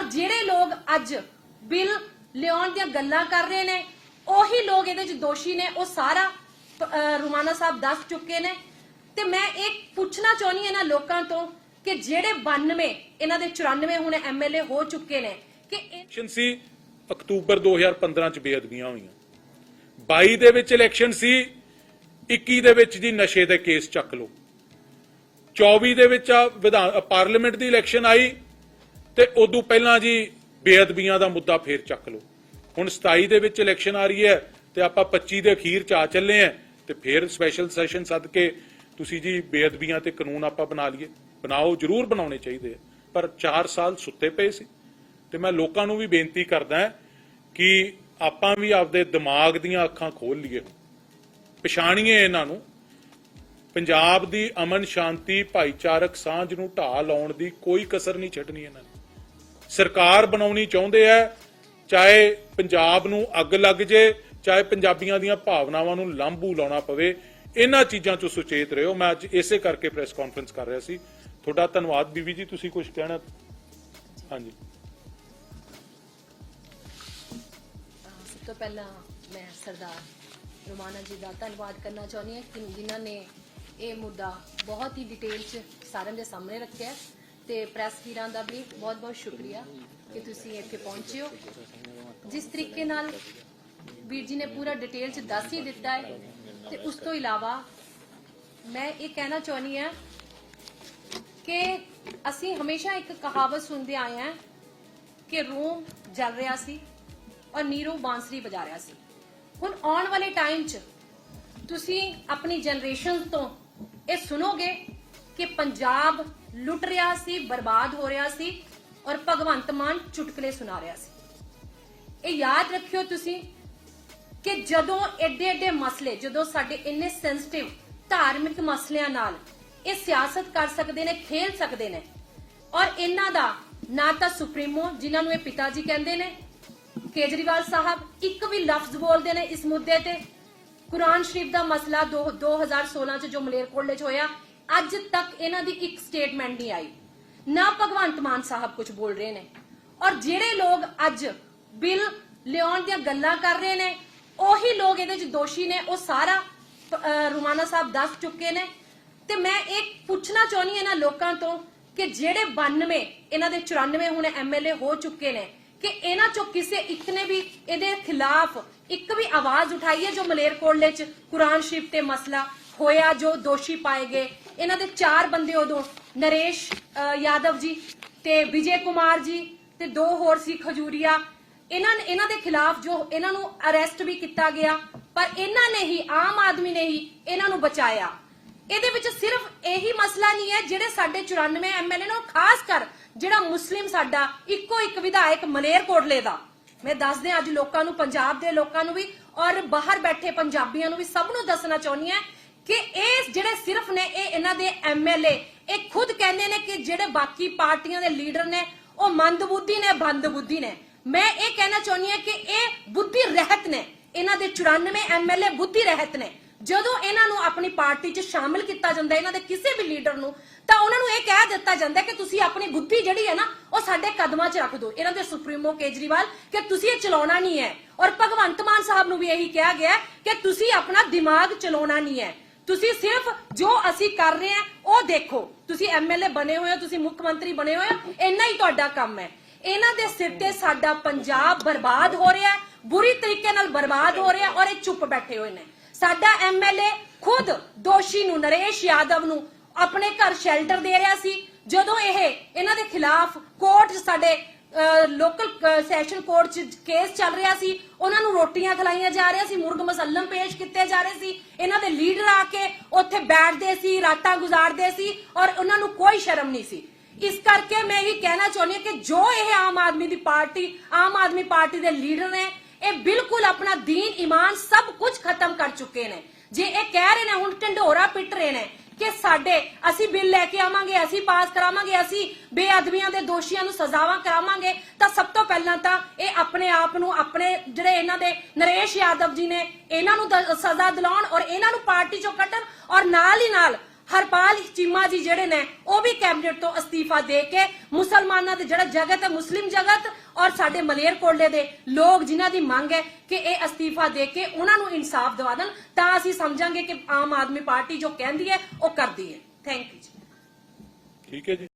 ਔਰ ਜਿਹੜੇ ਲੋਕ ਅੱਜ ਬਿੱਲ ਲਿਆਉਣ ਦੀਆਂ ਗੱਲਾਂ ਕਰ ਰਹੇ ਨੇ, ਉਹੀ ਲੋਕ ਇਹਦੇ ਵਿੱਚ ਦੋਸ਼ੀ ਨੇ, ਉਹ ਸਾਰਾ ਰੁਮਾਨਾ ਸਾਹਿਬ ਦੱਸ ਚੁੱਕੇ ਨੇ। ਤੇ ਮੈਂ ਇਹ ਪੁੱਛਣਾ ਚਾਹੁੰਦੀ ਇਹਨਾਂ ਲੋਕਾਂ ਤੋਂ ਕਿ ਜਿਹੜੇ 92 ਇਹਨਾਂ ਦੇ 94 ਹੁਣ ਐਮਐਲਏ ਹੋ ਚੁੱਕੇ ਨੇ, ਕਿ ਇਹ- ਇਲੈਕਸ਼ਨ ਸੀ, ਅਕਤੂਬਰ 2015 ਚ ਬੇਅਦਬੀਆਂ ਹੋਈਆਂ। 22 ਦੇ ਵਿੱਚ ਇਲੈਕਸ਼ਨ ਸੀ 21 ਦੇ ਵਿੱਚ ਜੀ ਨਸ਼ੇ ਦੇ ਕੇਸ ਚੱਕ ਲਓ। 24 ਦੇ ਵਿੱਚ ਆ ਵਿਧਾਨ ਪਾਰਲੀਮੈਂਟ ਦੀ ਇਲੈਕਸ਼ਨ ਆਈ ਤੇ ਉਦੋਂ ਪਹਿਲਾਂ ਜੀ ਬੇਅਦਬੀਆਂ ਦਾ ਮੁੱਦਾ ਫੇਰ ਚੱਕ ਲਓ। ਹੁਣ 27 ਦੇ ਵਿੱਚ ਇਲੈਕਸ਼ਨ ਆ ਰਹੀ ਹੈ ਤੇ ਆਪਾਂ 25 ਦੇ ਅਖੀਰ ਚ ਆ ਚੱਲੇ ਆ ਤੇ ਫੇਰ ਸਪੈਸ਼ਲ ਸੈਸ਼ਨ ਸੱਦ ਕੇ ਤੁਸੀਂ ਜੀ ਬੇਅਦਬੀਆਂ ਤੇ ਕਾਨੂੰਨ ਆਪਾਂ ਬਣਾ ਲਈਏ। ਬਣਾਓ, ਜ਼ਰੂਰ ਬਣਾਉਣੇ ਚਾਹੀਦੇ ਆ। ਪਰ 4 ਸਾਲ ਸੁੱਤੇ ਪਏ ਸੀ। ਤੇ ਮੈਂ ਲੋਕਾਂ ਨੂੰ ਵੀ ਬੇਨਤੀ ਕਰਦਾ ਕਿ ਆਪਾਂ ਵੀ ਆਪਦੇ ਦਿਮਾਗ ਦੀਆਂ ਅੱਖਾਂ ਖੋਲ ਲਈਏ। ਪਛਾਣੀਏ ਇਹਨਾਂ ਨੂੰ। ਪੰਜਾਬ ਦੀ ਅਮਨ ਸ਼ਾਂਤੀ, ਭਾਈਚਾਰਕ ਸਾਂਝ ਨੂੰ ਢਾਹ ਲਾਉਣ ਦੀ ਕੋਈ ਕਸਰ ਨਹੀਂ ਛੱਡਣੀ ਇਹਨਾਂ ਨੇ। ਸਰਕਾਰ ਬਣਾਉਣੀ ਚਾਹੁੰਦੇ ਆ, ਚਾਹੇ ਪੰਜਾਬ ਨੂੰ ਅੱਗ ਲੱਗ ਜੇ, ਚਾਹੇ ਪੰਜਾਬੀਆਂ ਦੀਆਂ ਭਾਵਨਾਵਾਂ ਨੂੰ ਲਾਂਭੂ ਲਾਉਣਾ ਪਵੇ, ਇਹਨਾਂ ਚੀਜ਼ਾਂ ਤੋਂ ਸੁਚੇਤ ਰਹੋ। ਮੈਂ ਅੱਜ ਇਸੇ ਕਰਕੇ ਪ੍ਰੈਸ ਕਾਨਫਰੰਸ ਕਰ ਰਿਹਾ ਸੀ। ਤੁਹਾਡਾ ਧੰਨਵਾਦ। ਬੀਬੀ ਜੀ, ਤੁਸੀਂ ਕੁਝ ਕਹਿਣਾ? ਹਾਂਜੀ। ਸਭ ਤੋਂ ਪਹਿਲਾਂ ਮੈਂ ਸਰਦਾਰ ਰੁਮਾਨਾ ਜੀ ਦਾ ਧੰਨਵਾਦ ਕਰਨਾ ਚਾਹੁੰਦੀ ਹਾਂ ਕਿ ਜਿਨ੍ਹਾਂ ਨੇ ਇਹ ਮੁੱਦਾ ਬਹੁਤ ਹੀ ਡਿਟੇਲ 'ਚ ਸਾਰਿਆਂ ਦੇ ਸਾਹਮਣੇ ਰੱਖਿਆ ਤੇ ਪ੍ਰੈਸ ਵੀਰਾਂ ਦਾ ਵੀ ਬਹੁਤ-ਬਹੁਤ ਸ਼ੁਕਰੀਆ ਕਿ ਤੁਸੀਂ ਇੱਥੇ ਪਹੁੰਚੇ ਹੋ। ਜਿਸ ਤਰੀਕੇ ਨਾਲ ਵੀਰ ਜੀ ਨੇ ਪੂਰਾ ਡਿਟੇਲ 'ਚ ਦੱਸ ਹੀ ਦਿੱਤਾ ਹੈ ਤੇ ਉਸ ਤੋਂ ਇਲਾਵਾ ਮੈਂ ਇਹ ਕਹਿਣਾ ਚਾਹੁੰਦੀ ਹਾਂ ਕਿ ਅਸੀਂ ਹਮੇਸ਼ਾ ਇੱਕ ਕਹਾਵਤ ਸੁਣਦੇ ਆਏ ਹਾਂ ਕਿ ਰੂਮ ਜਲ ਰਿਹਾ ਸੀ ਔਰ ਨੀਰੂ ਬਾਂਸਰੀ ਵਜਾ ਰਿਹਾ ਸੀ। ਹੁਣ ਆਉਣ ਵਾਲੇ ਟਾਈਮ 'ਚ ਤੁਸੀਂ ਆਪਣੀ ਜਨਰੇਸ਼ਨ ਤੋਂ ਇਹ ਸੁਣੋਗੇ ਕਿ ਪੰਜਾਬ ਲੁੱਟ ਰਿਹਾ ਸੀ, ਬਰਬਾਦ ਹੋ ਰਿਹਾ ਸੀ ਔਰ ਭਗਵੰਤ ਮਾਨ ਚੁਟਕਲੇ ਸੁਣਾ ਰਿਹਾ ਸੀ। ਇਹ ਯਾਦ ਰੱਖਿਓ ਤੁਸੀਂ ਕਿ ਜਦੋਂ ਐਡੇ ਐਡੇ ਮਸਲੇ, ਜਦੋਂ ਸਾਡੇ ਇੰਨੇ ਸੈਂਸਿਟਿਵ ਧਾਰਮਿਕ ਮਸਲਿਆਂ ਨਾਲ ਇਹ ਸਿਆਸਤ ਕਰ ਸਕਦੇ ਨੇ, ਖੇਲ ਸਕਦੇ ਨੇ, ਔਰ ਇਹਨਾਂ ਦਾ ਨਾ ਤਾਂ ਸੁਪਰੀਮੋ, ਜਿਨ੍ਹਾਂ ਨੂੰ ਇਹ ਪਿਤਾ ਜੀ ਕਹਿੰਦੇ ਨੇ, ਕੇਜਰੀਵਾਲ ਸਾਹਿਬ ਇੱਕ ਵੀ ਲਫ਼ਜ਼ ਬੋਲਦੇ ਨੇ ਇਸ ਮੁੱਦੇ ਤੇ। ਕੁਰਾਨ ਸ਼ਰੀਫ ਦਾ ਮਸਲਾ ਦੋ- 2016 ਚ ਜੋ ਮਲੇਰਕੋਟਲੇ ਚ ਹੋਇਆ ਅੱਜ ਤੱਕ ਇਹਨਾਂ ਦੀ ਇੱਕ ਸਟੇਟਮੈਂਟ ਨਹੀਂ ਆਈ। ਨਾ ਭਗਵੰਤ ਮਾਨ ਸਾਹਿਬ ਕੁਝ ਬੋਲ ਰਹੇ ਨੇ। ਔਰ ਜਿਹੜੇ ਲੋਕ ਅੱਜ ਬਿੱਲ ਲਿਆਉਣ ਦੀਆਂ ਗੱਲਾਂ ਕਰ ਰਹੇ ਨੇ, ਉਹੀ ਲੋਕ ਇਹਦੇ ਵਿੱਚ ਦੋਸ਼ੀ ਨੇ, ਉਹ ਸਾਰਾ ਰੁਮਾਨਾ ਸਾਹਿਬ ਦੱਸ ਚੁੱਕੇ ਨੇ। ਤੇ ਮੈਂ ਇਹ ਪੁੱਛਣਾ ਚਾਹੁੰਦੀ ਹਾਂ ਇਹਨਾਂ ਲੋਕਾਂ ਤੋਂ ਕਿ ਜਿਹੜੇ 92 ਇਹਨਾਂ ਦੇ 94 ਹੁਣ ਐਮਐਲਏ ਹੋ ਚੁੱਕੇ ਨੇ, ਕਿ ਇਹਨਾਂ ਚੋਂ ਕਿਸੇ ਇੱਕ ਨੇ ਵੀ ਇਹਦੇ ਖਿਲਾਫ ਇੱਕ ਵੀ ਆਵਾਜ਼ ਉਠਾਈ ਹੈ ਜੋ ਮਲੇਰਕੋਟਲੇ ਚ ਕੁਰਾਨ ਸ਼ਰੀਫ ਤੇ ਮਸਲਾ ਹੋਇਆ, ਜੋ ਦੋਸ਼ੀ ਪਾਏ ਗਏ? ਇਹਨਾਂ ਦੇ ਚਾਰ ਬੰਦੇ ਉਦੋਂ, ਨਰੇਸ਼ ਯਾਦਵ ਜੀ ਤੇ ਵਿਜੇ ਕੁਮਾਰ ਜੀ ਤੇ ਦੋ ਹੋਰ ਸੀ ਖਜੂਰੀਆ। ਇਹਨਾਂ ਇਹਨਾਂ ਦੇ ਖਿਲਾਫ ਜੋ ਇਹਨਾਂ ਨੂੰ ਅਰੈਸਟ ਵੀ ਕੀਤਾ ਗਿਆ, ਪਰ ਇਹਨਾਂ ਨੇ ਹੀ, ਆਮ ਆਦਮੀ ਨੇ ਹੀ ਇਹਨਾਂ ਨੂੰ ਬਚਾਇਆ। ਇਹਦੇ ਵਿੱਚ ਸਿਰਫ ਇਹੀ ਮਸਲਾ ਨਹੀਂ ਹੈ, ਜਿਹੜੇ ਸਾਡੇ 94 ਐਮਐਲਏ ਨੇ, ਉਹ ਖਾਸ ਕਰ ਜਿਹੜਾ ਮੁਸਲਿਮ ਸਾਡਾ ਇੱਕੋ ਇੱਕ ਵਿਧਾਇਕ ਮਲੇਰ ਕੋਟਲੇ ਦਾ। ਮੈਂ ਦੱਸਦੇ ਅੱਜ ਲੋਕਾਂ ਨੂੰ, ਪੰਜਾਬ ਦੇ ਲੋਕਾਂ ਨੂੰ ਵੀ ਔਰ ਬਾਹਰ ਬੈਠੇ ਪੰਜਾਬੀਆਂ ਨੂੰ ਵੀ ਸਭ ਨੂੰ ਦੱਸਣਾ ਚਾਹੁੰਦੀ ਹਾਂ ਕਿ ਇਹ ਜਿਹੜੇ ਸਿਰਫ ਨੇ, ਇਹ ਇਹਨਾਂ ਦੇ ਐਮਐਲਏ ਇਹ ਖੁਦ ਕਹਿੰਦੇ ਨੇ ਕਿ ਜਿਹੜੇ ਬਾਕੀ ਪਾਰਟੀਆਂ ਦੇ ਲੀਡਰ ਨੇ, ਉਹ ਮੰਦਬੁੱਧੀ ਨੇ, ਬੰਦਬੁੱਧੀ ਨੇ। ਮੈਂ ਇਹ ਕਹਿਣਾ ਚਾਹੁੰਦੀ ਹਾਂ ਕਿ ਇਹ ਬੁੱਧੀ ਰਹਿਤ ਨੇ। ਇਹਨਾਂ ਦੇ 94 ਐਮਐਲਏ ਬੁੱਧੀ ਰਹਿਤ ਨੇ। ਜਦੋਂ ਇਹਨਾਂ ਨੂੰ ਆਪਣੀ ਪਾਰਟੀ 'ਚ ਸ਼ਾਮਿਲ ਕੀਤਾ ਜਾਂਦਾ ਇਹਨਾਂ ਦੇ ਕਿਸੇ ਵੀ ਲੀਡਰ ਨੂੰ, ਤਾਂ ਉਹਨਾਂ ਨੂੰ ਇਹ ਕਹਿ ਦਿੱਤਾ ਜਾਂਦਾ ਕਿ ਤੁਸੀਂ ਆਪਣੀ ਬੁੱਧੀ ਜਿਹੜੀ ਹੈ ਨਾ, ਉਹ ਸਾਡੇ ਕਦਮਾਂ 'ਚ ਰੱਖ ਦਿਓ। ਇਹਨਾਂ ਦੇ ਸੁਪਰੀਮੋ ਕੇਜਰੀਵਾਲ ਕਿ ਤੁਸੀਂ ਇਹ ਚਲਾਉਣਾ ਨਹੀਂ ਹੈ। ਔਰ ਭਗਵੰਤ ਮਾਨ ਸਾਹਿਬ ਨੂੰ ਵੀ ਇਹੀ ਕਿਹਾ ਗਿਆ ਕਿ ਤੁਸੀਂ ਆਪਣਾ ਦਿਮਾਗ ਚਲਾਉਣਾ ਨਹੀਂ ਹੈ। ਤੁਸੀਂ ਸਿਰਫ ਜੋ ਅਸੀਂ ਕਰ ਰਹੇ ਹਾਂ, ਉਹ ਦੇਖੋ। ਤੁਸੀਂ ਐਮਐਲਏ ਬਣੇ ਹੋਏ ਹੋ, ਤੁਸੀਂ ਮੁੱਖ ਮੰਤਰੀ ਬਣੇ ਹੋਏ ਹੋ, ਇੰਨਾ ਹੀ ਤੁਹਾਡਾ ਕੰਮ ਹੈ। ਇਹਨਾਂ ਦੇ ਸਿਰ ਤੇ ਸਾਡਾ ਪੰਜਾਬ ਬਰਬਾਦ ਹੋ ਰਿਹਾ ਹੈ, ਬੁਰੀ ਤਰੀਕੇ ਨਾਲ ਬਰਬਾਦ ਹੋ ਰਿਹਾ ਔਰ ਇਹ ਚੁੱਪ ਬੈਠੇ ਹੋਏ ਨੇ। ਸਾਡਾ ਐਮਐਲਏ ਖੁਦ ਦੋਸ਼ੀ ਨੂੰ, ਨਰੇਸ਼ ਯਾਦਵ ਨੂੰ ਆਪਣੇ ਘਰ ਸ਼ੈਲਟਰ ਦੇ ਰਿਹਾ ਸੀ। ਜਦੋਂ ਇਹ ਇਹਨਾਂ ਦੇ ਖਿਲਾਫ ਕੋਰਟ ਸਾਡੇ ਲੋਕਲ ਸੈਸ਼ਨ ਕੋਰਟ 'ਚ ਕੇਸ ਚੱਲ ਰਿਹਾ ਸੀ। ਉਹਨਾਂ ਨੂੰ ਰੋਟੀਆਂ ਖਲਾਈਆਂ ਜਾ ਰਹੀਆਂ ਸੀ, ਮੁਰਗ ਮਸੱਲਮ ਪੇਸ਼ ਕੀਤੇ ਜਾ ਰਹੇ ਸੀ। ਇਹਨਾਂ ਦੇ ਲੀਡਰ ਆ ਕੇ ਉੱਥੇ ਬੈਠਦੇ ਸੀ, ਰਾਤਾਂ ਗੁਜ਼ਾਰਦੇ ਸੀ ਔਰ ਉਹਨਾਂ ਨੂੰ ਕੋਈ ਸ਼ਰਮ ਨਹੀਂ ਸੀ। ਇਸ ਕਰਕੇ ਮੈਂ ਇਹ ਕਹਿਣਾ ਚਾਹੁੰਦੀ ਹਾਂ ਕਿ ਜੋ ਇਹ ਆਮ ਆਦਮੀ ਦੀ ਪਾਰਟੀ, ਆਮ ਆਦਮੀ ਪਾਰਟੀ ਦੇ ਲੀਡਰ ਨੇ, ਇਹ ਬਿਲਕੁਲ ਆਪਣਾ ਦੀਨ, ਈਮਾਨ ਸਭ ਕੁਝ ਖਤਮ ਕਰ ਚੁੱਕੇ ਨੇ। ਜੇ ਇਹ ਕਹਿ ਰਹੇ ਨੇ, ਹੁਣ ਢੰਡੋਰਾ ਪਿੱਟ ਰਹੇ ਨੇ ਕਿ ਸਾਡੇ ਅਸੀਂ ਬਿੱਲ ਲੈ ਕੇ ਆਵਾਂਗੇ, ਅਸੀਂ ਪਾਸ ਕਰਾਵਾਂਗੇ, ਅਸੀਂ ਬੇਅਦਬੀਆਂ ਦੇ ਦੋਸ਼ੀਆਂ ਨੂੰ ਸਜ਼ਾਵਾਂ ਕਰਾਵਾਂਗੇ, ਤਾਂ ਸਭ ਤੋਂ ਪਹਿਲਾਂ ਤਾਂ ਇਹ ਆਪਣੇ ਆਪ ਨੂੰ, ਆਪਣੇ ਜਿਹੜੇ ਇਹਨਾਂ ਦੇ ਨਰੇਸ਼ ਯਾਦਵ ਜੀ ਨੇ, ਇਹਨਾਂ ਨੂੰ ਸਜ਼ਾ ਦਿਲਾਉਣ ਔਰ ਇਹਨਾਂ ਨੂੰ ਪਾਰਟੀ ਚੋਂ ਕੱਢਣ ਔਰ ਨਾਲ ਹੀ ਨਾਲ ਹਰਪਾਲ ਚੀਮਾ ਜੀ ਜਿਹੜੇ ਨੇ, ਉਹ ਵੀ ਕੈਬਨਿਟ ਤੋਂ ਅਸਤੀਫਾ ਦੇ ਕੇ ਮੁਸਲਮਾਨਾਂ ਦੇ ਜਿਹੜਾ ਜਗਤ ਹੈ, ਮੁਸਲਿਮ ਜਗਤ ਔਰ ਸਾਡੇ ਮਲੇਰਕੋਟਲੇ ਦੇ ਲੋਕ ਜਿਨ੍ਹਾਂ ਦੀ ਮੰਗ ਹੈ ਕਿ ਇਹ ਅਸਤੀਫਾ ਦੇ ਕੇ ਉਹਨਾਂ ਨੂੰ ਇਨਸਾਫ ਦਿਵਾ ਦੇਣ, ਤਾਂ ਅਸੀਂ ਸਮਝਾਂਗੇ ਕਿ ਆਮ ਆਦਮੀ ਪਾਰਟੀ ਜੋ ਕਹਿੰਦੀ ਹੈ, ਉਹ ਕਰਦੀ ਹੈ। ਥੈਂਕ ਯੂ ਜੀ। ਠੀਕ ਹੈ ਜੀ।